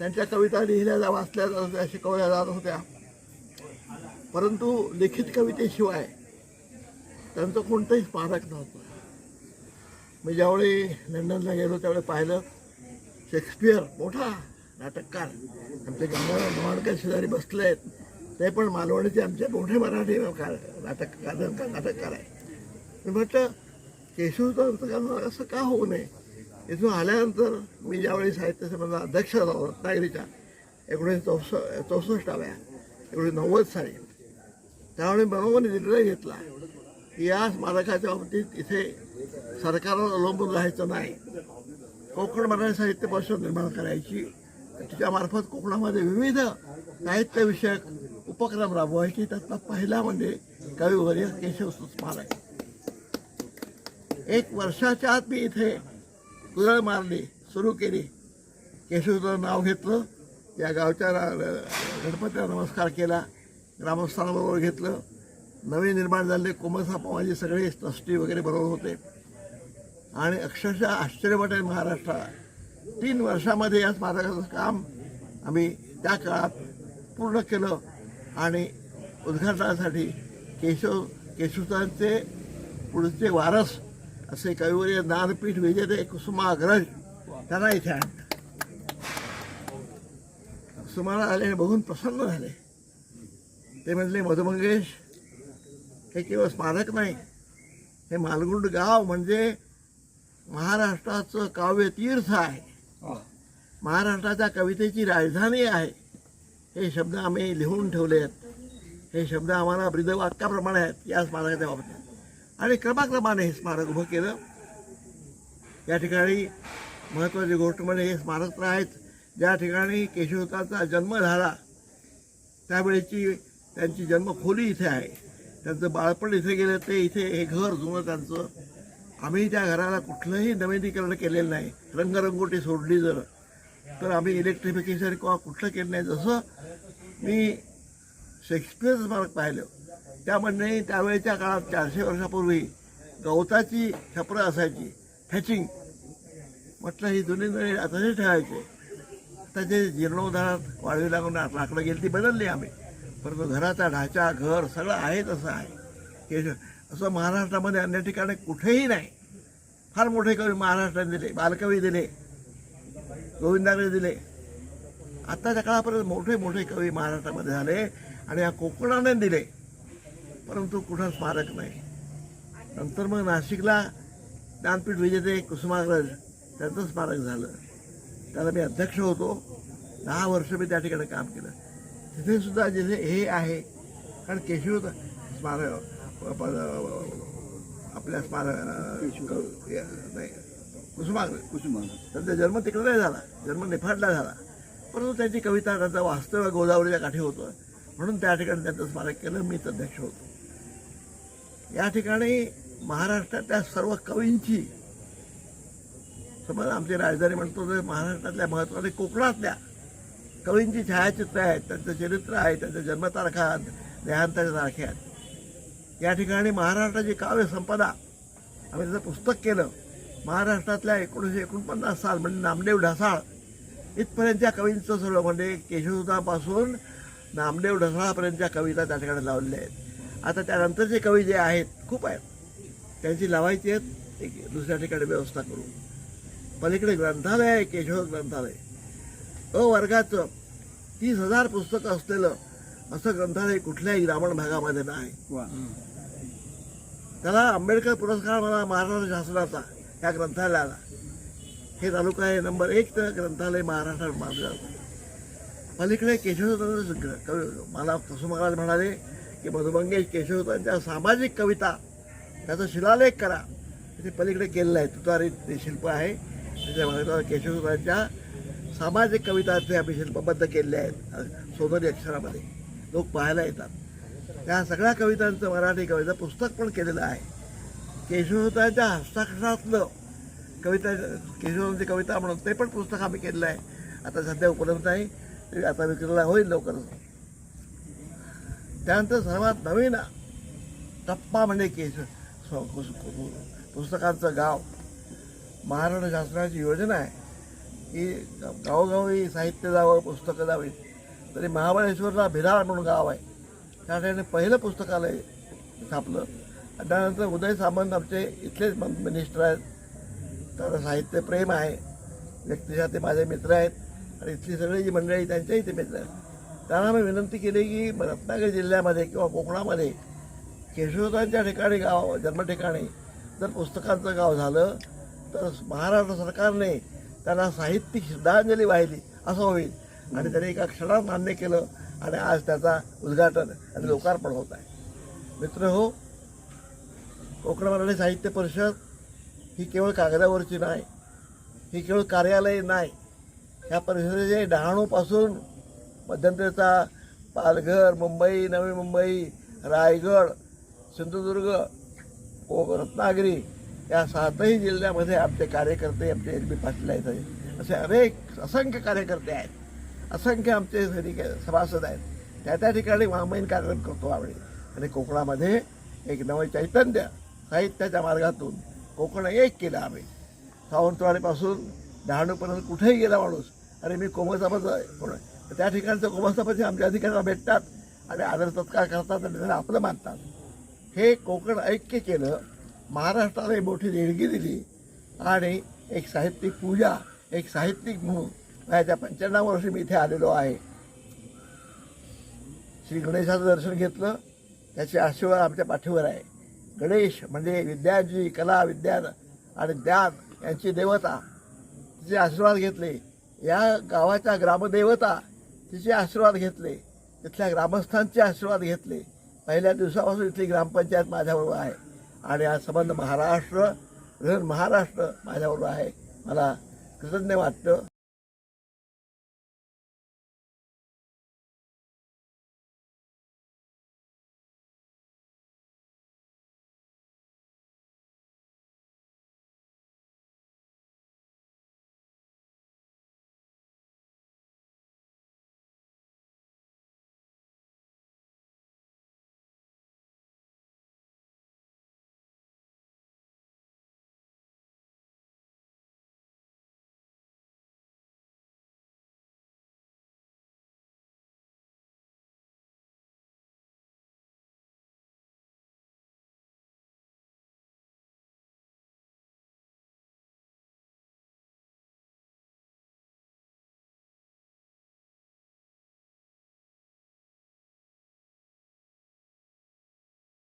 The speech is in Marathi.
त्यांच्या कविता लिहिल्या जा वाचल्या जात होत्या शिकवल्या जात होत्या. परंतु लिखित कवितेशिवाय त्यांचं कोणतंही स्मारक नव्हतं. मी ज्यावेळी लंडनला गेलो त्यावेळी पाहिलं शेक्सपियर मोठा नाटककार आमचे गंगाराम गवाणकर शेजारी बसले आहेत ते पण मालवणीचे आमचे मोठे मराठी नाटक नाटककार नाटककार आहे मी म्हटलं केशवचं असं का होऊ नये? इथून आल्यानंतर मी ज्यावेळी साहित्य संबंध अध्यक्ष झालो रत्नागिरीच्या एकोणीसशे चौस चौसष्टाव्या एकोणीसशे नव्वद साली. त्यावेळी मनोमन निर्णय घेतला की या स्मारकाच्या बाबतीत इथे सरकारवर अवलंबून राहायचं नाही. कोकण मराठी साहित्य परिषद निर्माण करायची. तिच्यामार्फत कोकणामध्ये विविध साहित्यविषयक उपक्रम राबवायचे. त्यातला पहिला म्हणजे कविवर्य केशव स्मारक. एक वर्षाच्या आत मी इथे कुदळ मारली सुरू केली. केशवचं नाव घेतलं. या गावच्या रा- गणपतीला नमस्कार केला. ग्रामस्थांबरोबर घेतलं. नवीन निर्माण झालेले कोमसापा माझे सगळे ट्रस्टी वगैरे बरोबर होते. आणि अक्षरशः आश्चर्य वाटेल महाराष्ट्राला. तीन वर्षामध्ये या स्मारकाचं काम आम्ही त्या काळात पूर्ण केलं आणि उद्घाटनासाठी केशव केशवतांचे पुढचे वारस असे कविवर्य ज्ञानपीठ विजेते कुसुमाग्रज त्यांना इथे आणलं कुसुमाला आले बघून प्रसन्न झाले. ते म्हटले मधुमंगेश हे केवळ स्मारक नाही हे मालगुंड गाव म्हणजे महाराष्ट्राचं काव्य तीर्थ आहे महाराष्ट्राच्या कवितेची राजधानी आहे. हे शब्द आम्ही लिहून ठेवले आहेत. हे शब्द आम्हाला ब्रिदवाक्याप्रमाणे आहेत. या स्मारकाच्या बाबतीत. आणि क्रमाक्रमाने हे स्मारक उभं केलं. या ठिकाणी महत्त्वाची गोष्ट म्हणजे हे स्मारक तर आहेत. ज्या ठिकाणी केशवताचा जन्म झाला त्यावेळेची त्यांची जन्मखोली इथे आहे. त्यांचं बाळपण इथे गेलं ते इथे हे घर जुनं त्यांचं. आम्ही त्या घराला कुठलंही नवीनीकरण केलेलं नाही. रंगरंगोटी सोडली जर तर आम्ही इलेक्ट्रिफिकेशन किंवा कुठलं केलं नाही. जसं मी शेक्सपियर स्मारक पाहिलं त्यामध्ये त्यावेळेच्या काळात चारशे वर्षापूर्वी गवताची छपरं असायची फॅचिंग म्हटलं ही जुनी नळी तसे ठेवायचे. आता जे जीर्णोद्धारात वाळवी लागून लाकडं गेली ती बदलली आम्ही. परंतु घराचा ढाचा घर सगळं आहे तसं आहे. हे असं महाराष्ट्रामध्ये अन्य ठिकाणी कुठेही नाही. फार मोठे कवी महाराष्ट्राने दिले बालकवी दिले गोविंदाने दिले. आत्ताच्या काळापर्यंत मोठे मोठे कवी महाराष्ट्रामध्ये झाले आणि या कोकणाने दिले. परंतु कुठं स्मारक नाही. नंतर मग नाशिकला ज्ञानपीठ विजेते कुसुमाग्रज त्यांचं स्मारक झालं. त्याला मी अध्यक्ष होतो. दहा वर्ष मी त्या ठिकाणी काम केलं. तिथे सुद्धा जिथे हे आहे कारण केशव स्मारक आपल्या स्मारक नाही कुसुमाग्रज. कुसुमा त्यांचा जन्म तिकडे नाही झाला. जन्म निफाडला झाला. परंतु त्यांची कविता त्यांचा वास्तव्य गोदावरीच्या काठी होतं. म्हणून त्या ठिकाणी त्यांचं स्मारक केलं. मीच अध्यक्ष होतो. या ठिकाणी महाराष्ट्रातल्या सर्व कवींची समज आमची राजधानी म्हणतो तर महाराष्ट्रातल्या महत्त्वाच्या कोकणातल्या कवींची छायाचित्र आहेत त्यांचं चरित्र आहे त्यांच्या जन्मतारखा देहांताच्या तारखे आहेत या ठिकाणी महाराष्ट्राची काव्य संपदा आम्ही त्याचं पुस्तक केलं. महाराष्ट्रातल्या एकोणीसशे एकोणपन्नास साल म्हणजे नामदेव ढसाळ इथपर्यंतच्या कवींचं सर्व म्हणजे केशवसुतापासून नामदेव ढसाळापर्यंतच्या कविता त्या ठिकाणी लावलेल्या आहेत. आता त्यानंतरचे कवी जे आहेत खूप आहेत. त्यांची लावायची आहेत एक दुसऱ्या ठिकाणी व्यवस्था करू पलीकडे ग्रंथालय आहे केशव ग्रंथालय. अ वर्गाचं तीस हजार पुस्तकं असलेलं असं ग्रंथालय कुठल्याही ग्रामीण भागामध्ये नाही. त्याला आंबेडकर पुरस्कार मला महाराष्ट्र शासनाचा या ग्रंथालयाला. हे तालुका आहे नंबर एक तर ग्रंथालय महाराष्ट्रात मानलं जातं पलीकडे केशवचंद्र मला कुसुमाराज म्हणाले की मधुमंगेश केशवतांच्या सामाजिक कविता त्याचा शिलालेख करा. ते पलीकडे केलेलं आहे. तुतारी ते शिल्प आहे. त्याच्या केशवतांच्या सामाजिक कविता ते आम्ही शिल्पबद्ध केलेले आहेत. सोनरी अक्षरामध्ये. लोक पाहायला येतात. त्या सगळ्या कवितांचं मराठी कविता पुस्तक पण केलेलं आहे. केशवतांच्या हस्ताक्षरातलं कविता केशवतांची कविता म्हणून ते पण पुस्तक आम्ही केलेलं आहे. आता सध्या उपलब्ध नाही आता विक्रीला होईल लवकरच. त्यानंतर सर्वात नवीन टप्पा म्हणजे केशव पुस्तकांचं गाव. महाराष्ट्र शासनाची योजना आहे की गावोगावी साहित्य जावं पुस्तकं जावीत. तरी महाबळेश्वरला भिराळ म्हणून गाव आहे. त्या ठिकाणी पहिलं पुस्तकालय छापलं आणि त्यानंतर उदय सामंत आमचे इथलेच मिनिस्टर आहेत. त्याचं साहित्य प्रेम आहे. व्यक्तिशा ते माझे मित्र आहेत. आणि इथली सगळी जी मंडळी त्यांच्याही ते मित्र आहेत. त्यांना मी विनंती केली की रत्नागिरी जिल्ह्यामध्ये किंवा कोकणामध्ये केशवतांच्या ठिकाणी गाव जन्मठिकाणी जर पुस्तकांचं गाव झालं तर महाराष्ट्र सरकारने त्यांना साहित्यिक श्रद्धांजली वाहिली असं होईल. आणि त्यांनी एका क्षणात मान्य केलं आणि आज त्याचा उद्घाटन आणि लोकार्पण होत आहे. मित्र हो कोकण मराठी साहित्य परिषद ही केवळ कागदावरची नाही ही केवळ कार्यालय नाही. ह्या परिषदेचे डहाणूपासून मध्यंतरचा पालघर मुंबई नवी मुंबई रायगड सिंधुदुर्ग को रत्नागिरी या सातही जिल्ह्यामध्ये आमचे कार्यकर्ते आमचे एल बी पाटील आहेत. असे अनेक असंख्य कार्यकर्ते आहेत. असंख्य आमचे सैनिक सभासद आहेत. त्या त्या ठिकाणी वामयीन कार्यक्रम करतो आम्ही. आणि कोकणामध्ये एक नवं चैतन्य साहित्याच्या मार्गातून कोकण एक केलं आम्ही. सावंतवाडीपासून डहाणूपर्यंत कुठेही गेला माणूस. अरे मी कोमसापाचं आहे कोण तर त्या ठिकाणचं कोमसापाचे आमच्या अधिकाऱ्यांना भेटतात आणि आदर सत्कार करतात आणि त्यांना आपलं मानतात. हे कोकण ऐक्य केलं महाराष्ट्राला एक मोठी देणगी दिली आणि एक साहित्यिक पूजा एक साहित्यिक म्हणून वयाच्या पंच्याण्णव वर्षी मी इथे आलेलो आहे. श्री गणेशाचं दर्शन घेतलं त्याचे आशीर्वाद आमच्या पाठीवर आहे. गणेश म्हणजे विद्याजी कला विज्ञान आणि ज्ञान यांची देवता. तिचे आशीर्वाद घेतले. या गावाच्या ग्रामदेवता तिचे आशीर्वाद घेतले. तिथल्या ग्रामस्थांचे आशीर्वाद घेतले. पहिल्या दिवसापासून इथली ग्रामपंचायत माझ्याबरोबर आहे. आणि हा संबंध महाराष्ट्र महाराष्ट्र माझ्याबरोबर आहे. मला कृतज्ञ वाटतं.